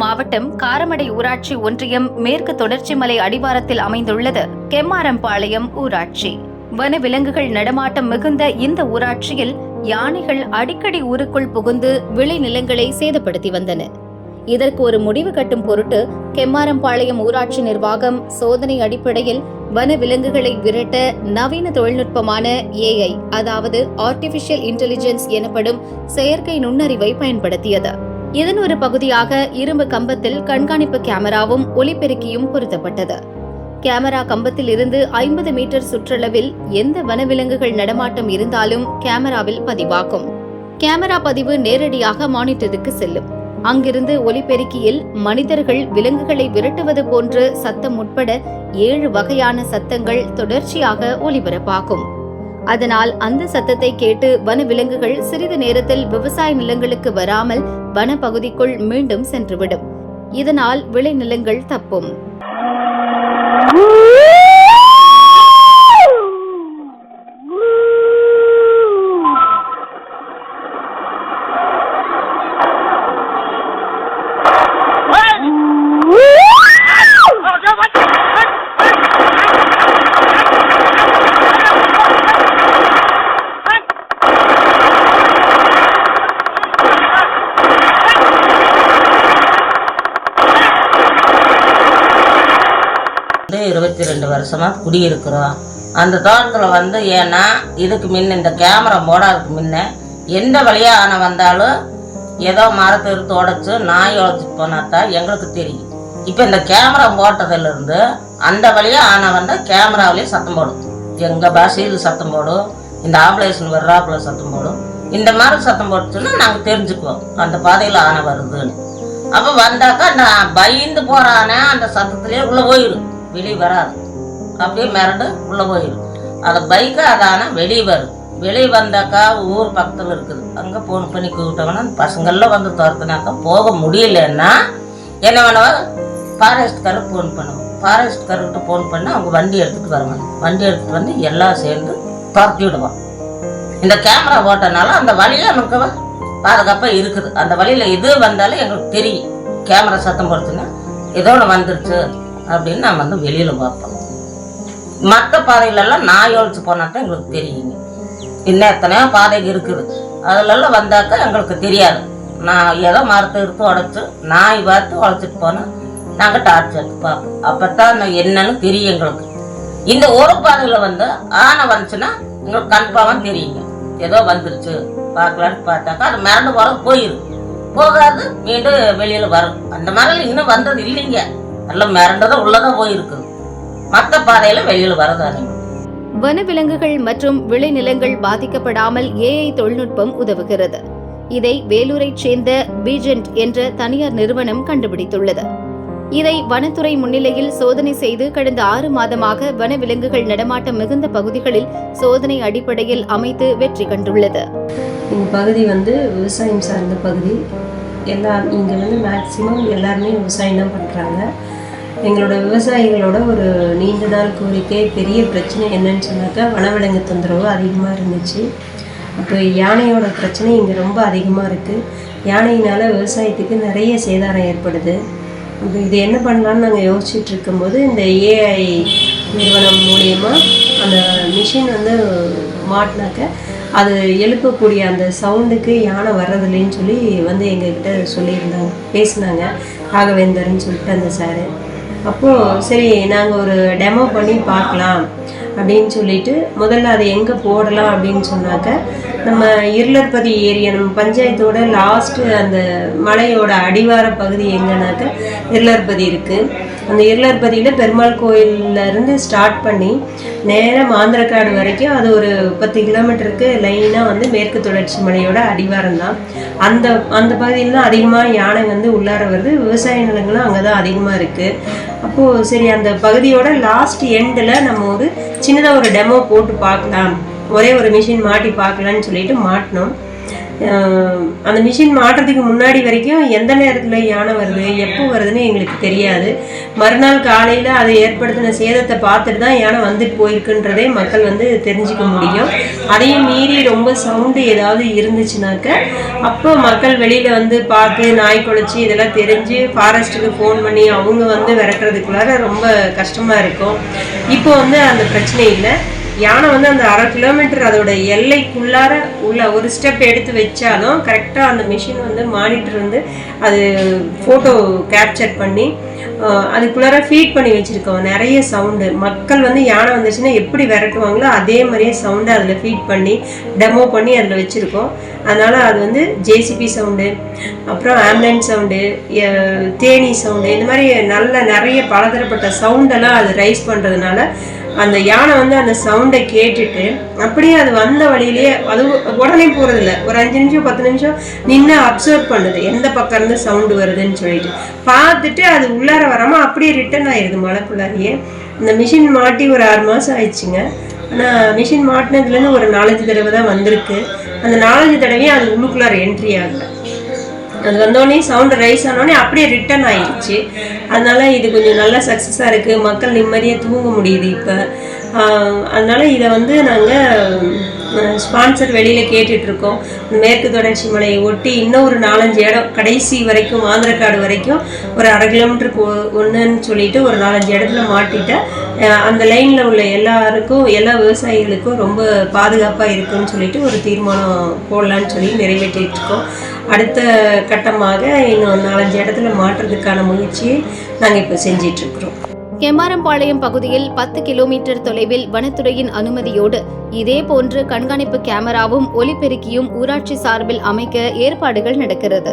மாவட்டம் காரமடை ஊராட்சி ஒன்றியம் மேற்கு தொடர்ச்சி மலை அடிவாரத்தில் அமைந்துள்ளது. கெம்மாரம்பாளையம் ஊராட்சி. வனவிலங்குகள் நடமாட்டம் மிகுந்த இந்த ஊராட்சியில் யானைகள் அடிக்கடி ஊருக்குள் புகுந்து விளைநிலங்களை சேதப்படுத்தி வந்தன. இதற்கு ஒரு முடிவு கட்டும் பொருட்டு கெம்மாரம்பாளையம் ஊராட்சி நிர்வாகம் சோதனை அடிப்படையில் வன விலங்குகளை விரட்ட நவீன தொழில்நுட்பமான ஏஐ அதாவது ஆர்டிபிஷியல் இன்டெலிஜென்ஸ் எனப்படும் செயற்கை நுண்ணறிவை பயன்படுத்தியது. இதன் ஒரு பகுதியாக இரும்பு கம்பத்தில் கண்காணிப்பு கேமராவும் ஒலிபெருக்கியும் பொருத்தப்பட்டது. கேமரா கம்பத்தில் இருந்து ஐம்பது மீட்டர் சுற்றளவில் எந்த வனவிலங்குகள் நடமாட்டம் இருந்தாலும் கேமராவில் பதிவாகும். கேமரா பதிவு நேரடியாக மானிட்டருக்கு செல்லும். அங்கிருந்து ஒலிபெருக்கியில் மனிதர்கள் விலங்குகளை விரட்டுவது போன்று சத்தம் உட்பட ஏழு வகையான சத்தங்கள் தொடர்ச்சியாக ஒலிபரப்பாகும். அதனால் அந்த சத்தத்தை கேட்டு வனவிலங்குகள் சிறிது நேரத்தில் விவசாய நிலங்களுக்கு வராமல் வனப்பகுதிக்குள் மீண்டும் சென்றுவிடும். இதனால் விளைநிலங்கள் தப்பும். வந்து இருபத்தி ரெண்டு வருஷமாக குடியிருக்கிறோம். அந்த தோட்டத்தில் வந்து ஏன்னா இதுக்கு முன்ன இந்த கேமரா போடாதுக்கு முன்ன எந்த வழியாக ஆனால் வந்தாலும் ஏதோ மரத்தை எடுத்து உடச்சு நாய் உழைச்சிட்டு போனாதான் எங்களுக்கு தெரியும். இப்போ இந்த கேமரா போட்டதுலேருந்து அந்த வழியாக ஆனால் வந்தால் கேமராவிலேயே சத்தம் போடும். எங்கள் பாஷையில் சத்தம் போடும். இந்த ஆம்புலேஷன் வர்றாப்புல சத்தம் போடும். இந்த மாதிரி சத்தம் போட்டுச்சுன்னா நாங்கள் தெரிஞ்சுக்குவோம். அந்த பாதையில் ஆனை வருதுன்னு. அப்போ வந்தாக்கா நான் பயந்து போகிறானே அந்த சத்தத்துலேயே உள்ளே போயிடும். வெளியே வராது. அப்படியே மிரண்டு உள்ளே போயிடும் அது பைக்கு அதான வெளியே வரும் வெளியே வந்தாக்கா ஊர் பக்கத்தில் இருக்குது. அங்கே ஃபோன் பண்ணி கூப்பிட்டோம்னா பசங்கள்லாம் வந்து துரத்துனாக்கா போக முடியலன்னா என்ன பண்ணுவா? ஃபாரஸ்ட்காரர் ஃபோன் பண்ணுவோம் ஃபாரஸ்ட்காரர்கிட்ட ஃபோன் பண்ணி அவங்க வண்டி எடுத்துகிட்டு வருவாங்க. வண்டி எடுத்துகிட்டு வந்து எல்லாம் சேர்ந்து துரத்தி விடுவோம் இந்த கேமரா ஓட்டனால அந்த வழியில நமக்கு பாதுகாப்பாக இருக்குது. அந்த வழியில் எது வந்தாலும் எங்களுக்கு தெரியும். கேமரா சத்தம் போடுச்சுன்னா ஏதோ ஒன்று வந்துருச்சு. அப்படின்னு நம்ம வந்து வெளியில் பார்ப்போம். மற்ற பாதைகளெல்லாம் நாய் ஒழிச்சு போனால் தான் எங்களுக்கு தெரியுங்க. இன்னும் எத்தனையோ பாதைகள் இருக்குது. அதுலெல்லாம் வந்தாக்கா எங்களுக்கு தெரியாது. நான் ஏதோ மரத்தை எடுத்து உடச்சி நாய் பார்த்து உழைச்சிட்டு போனால் நாங்கள் டார்ச் எடுத்து பார்ப்போம். அப்போ தான் என்னன்னு தெரியும் எங்களுக்கு. இந்த ஒரு பாதையில் வந்து ஆனை வந்துச்சுன்னா எங்களுக்கு கன்ஃபார்மாக தெரியுங்க. ஏதோ வந்துருச்சு. பார்க்கலான்னு பார்த்தாக்கா அது மிரண்டு போகிறது போயிடும் போகாது மீண்டும் வெளியில் வரும். அந்த மாதிரி இன்னும் வந்தது இல்லைங்க. எல்லாம் மிரண்டதான் உள்ளதான் போயிருக்குது மற்ற பாதையில் வெளியில் வரதானுங்க வனவிலங்குகள் மற்றும் விளைநிலங்கள் பாதிக்கப்படாமல் ஏஐ தொழில்நுட்பம் உதவுகிறது. இதை வேலூரைச் சேர்ந்த பீஜென்ட் என்ற தனியார் நிறுவனம் கண்டுபிடித்துள்ளது. இதை வனத்துறை முன்னிலையில் சோதனை செய்து கடந்த ஆறு மாதமாக வனவிலங்குகள் நடமாட்டம் மிகுந்த பகுதிகளில் சோதனை அடிப்படையில் அமைத்து வெற்றி கண்டுள்ளது. இந்த பகுதி வந்து விவசாயம் சார்ந்த பகுதி. எல்லா இங்கே வந்து மேக்ஸிமம் எல்லாருமே விவசாயம் தான் பண்ணுறாங்க எங்களோட விவசாயிகளோட ஒரு நீண்ட நாள் கோரிக்கை பெரிய பிரச்சனை என்னன்னு சொன்னாக்கா வனவிலங்கு தொந்தரவு அதிகமாக இருந்துச்சு. அப்போ யானையோட பிரச்சனை இங்கே ரொம்ப அதிகமாக இருக்குது யானையினால் விவசாயத்துக்கு நிறைய சேதாரம் ஏற்படுது. இப்போ இது என்ன பண்ணலான்னு நாங்கள் யோசிச்சுட்டு இருக்கும்போது இந்த ஏஐ நிறுவனம் மூலயமா அந்த மிஷின் வந்து மாட்டினாக்க அது எழுப்பக்கூடிய அந்த சவுண்டுக்கு யானை வர்றதில்லைன்னு சொல்லி வந்து எங்ககிட்ட சொல்லியிருந்தாங்க பேசினாங்க. ராகவேந்தர்னு சொல்லிட்டு அந்த சாரு அப்போது சரி நாங்கள் ஒரு டெமோ பண்ணி பார்க்கலாம் அப்படின்னு சொல்லிட்டு முதல்ல அதை எங்கே போடலாம் அப்படின்னு சொன்னாக்க நம்ம இருளர்பதி ஏரியா நம்ம பஞ்சாயத்தோட லாஸ்ட்டு அந்த மலையோட அடிவார பகுதி எங்கன்னாக்க இருளர்பதி இருக்குது அந்த இருளர்பதியில் பெருமாள் கோயில்ல இருந்து ஸ்டார்ட் பண்ணி நேராக மாந்திரக்காடு வரைக்கும் அது ஒரு பத்து கிலோமீட்டருக்கு லைனாக வந்து மேற்கு தொடர்ச்சி மலையோட அடிவாரம் தான் அந்த அந்த பகுதியில் தான் அதிகமாக யானை வந்து உள்ளார வருது. விவசாய நிலங்களும் அங்கே தான் அதிகமாக இருக்குது அப்போது சரி அந்த பகுதியோட லாஸ்ட் எண்டில் நம்ம ஒரு சின்னதாக ஒரு டெமோ போட்டு பார்க்கலாம். ஒரே ஒரு மிஷின் மாட்டி பார்க்கலான்னு சொல்லிட்டு மாட்டினோம். அந்த மிஷின் மாட்டுறதுக்கு முன்னாடி வரைக்கும் எந்த நேரத்தில் யானை வருது எப்போ வருதுன்னு எங்களுக்கு தெரியாது. மறுநாள் காலையில் அதை ஏற்படுத்தின சேதத்தை பார்த்துட்டு தான் யானை வந்துட்டு போயிருக்குன்றதே மக்கள் வந்து தெரிஞ்சுக்க முடியும். அதையும் மீறி ரொம்ப சவுண்டு ஏதாவது இருந்துச்சுனாக்க அப்போ மக்கள் வெளியில் வந்து பார்த்து நாய் குலைச்சி இதெல்லாம் தெரிஞ்சு ஃபாரஸ்ட்டுக்கு ஃபோன் பண்ணி அவங்க வந்து விரட்டுறதுக்குள்ளார ரொம்ப கஷ்டமாக இருக்கும். இப்போ வந்து அந்த பிரச்சனை இல்லை. யானை வந்து அந்த அரை கிலோமீட்டர் அதோட எல்லைக்குள்ளார உள்ள ஒரு ஸ்டெப் எடுத்து வச்சாலும் கரெக்டாக அந்த மிஷின் வந்து மானிட்டர் வந்து அது ஃபோட்டோ கேப்சர் பண்ணி அதுக்குள்ளார ஃபீட் பண்ணி வச்சுருக்கோம். நிறைய சவுண்டு மக்கள் வந்து யானை வந்துச்சுன்னா எப்படி விரட்டுவாங்களோ அதே மாதிரியே சவுண்டு அதில் ஃபீட் பண்ணி டெமோ பண்ணி அதில் வச்சுருக்கோம். அதனால் அது வந்து ஜேசிபி சவுண்டு அப்புறம் ஆம்புலன்ஸ் சவுண்டு தேனி சவுண்டு இந்த மாதிரி நல்ல நிறைய பலதரப்பட்ட சவுண்டெல்லாம் அது ரைஸ் பண்ணுறதுனால அந்த யானை வந்து அந்த சவுண்டை கேட்டுட்டு அப்படியே அது வந்த வழியிலேயே அது உடனே போகிறதில்ல ஒரு அஞ்சு நிமிஷம் பத்து நிமிஷம் நின்று அப்சர்வ் பண்ணுது. எந்த பக்கம் இருந்து சவுண்டு வருதுன்னு சொல்லிட்டு. பார்த்துட்டு அது உள்ளார வராமல் அப்படியே ரிட்டர்ன் ஆயிடுது மலைக்குள்ளாரியே. இந்த மிஷின் மாட்டி ஒரு ஆறு மாதம் ஆயிடுச்சுங்க. ஆனால் மிஷின் மாட்டினதுலேருந்து ஒரு நாலஞ்சு தடவை தான் வந்திருக்கு. அந்த நாலஞ்சு தடவையும் அது உள்ளுக்குள்ளார என்ட்ரி ஆகலை. அது வந்தோடனே சவுண்டு ரைஸ் ஆனோடனே அப்படியே ரிட்டர்ன் ஆயிடுச்சு அதனால இது கொஞ்சம் நல்லா சக்ஸஸாக இருக்குது மக்கள் நிம்மதியாக தூங்க முடியுது இப்போ. அதனால் இதை வந்து நாங்கள் ஸ்பான்சர் வெளியில் கேட்டுட்ருக்கோம். இந்த மேற்கு தொடர்ச்சி மலையை ஒட்டி இன்னும் ஒரு நாலஞ்சு இடம் கடைசி வரைக்கும் ஆந்திரக்காடு வரைக்கும் ஒரு அரை கிலோமீட்டருக்கு ஒன்றுன்னு சொல்லிட்டு ஒரு நாலஞ்சு இடத்துல மாட்டிட்டேன் அந்த லைனில் உள்ள எல்லாருக்கும் எல்லா விவசாயிகளுக்கும் ரொம்ப பாதுகாப்பாக இருக்குன்னு சொல்லிட்டு ஒரு தீர்மானம் போடலான்னு சொல்லி நிறைவேற்றிட்டு இருக்கோம் அடுத்த கட்டமாக இன்னும் நாலஞ்சு இடத்துல மாற்றுறதுக்கான முயற்சியை நாங்கள் இப்போ செஞ்சிட்ருக்குறோம். கெம்மாரம்பாளையம் பகுதியில் பத்து கிலோமீட்டர் தொலைவில் வனத்துறையின் அனுமதியோடு இதேபோன்று கண்காணிப்பு கேமராவும் ஒலிபெருக்கியும் ஊராட்சி சார்பில் அமைக்க ஏற்பாடுகள் நடக்கிறது.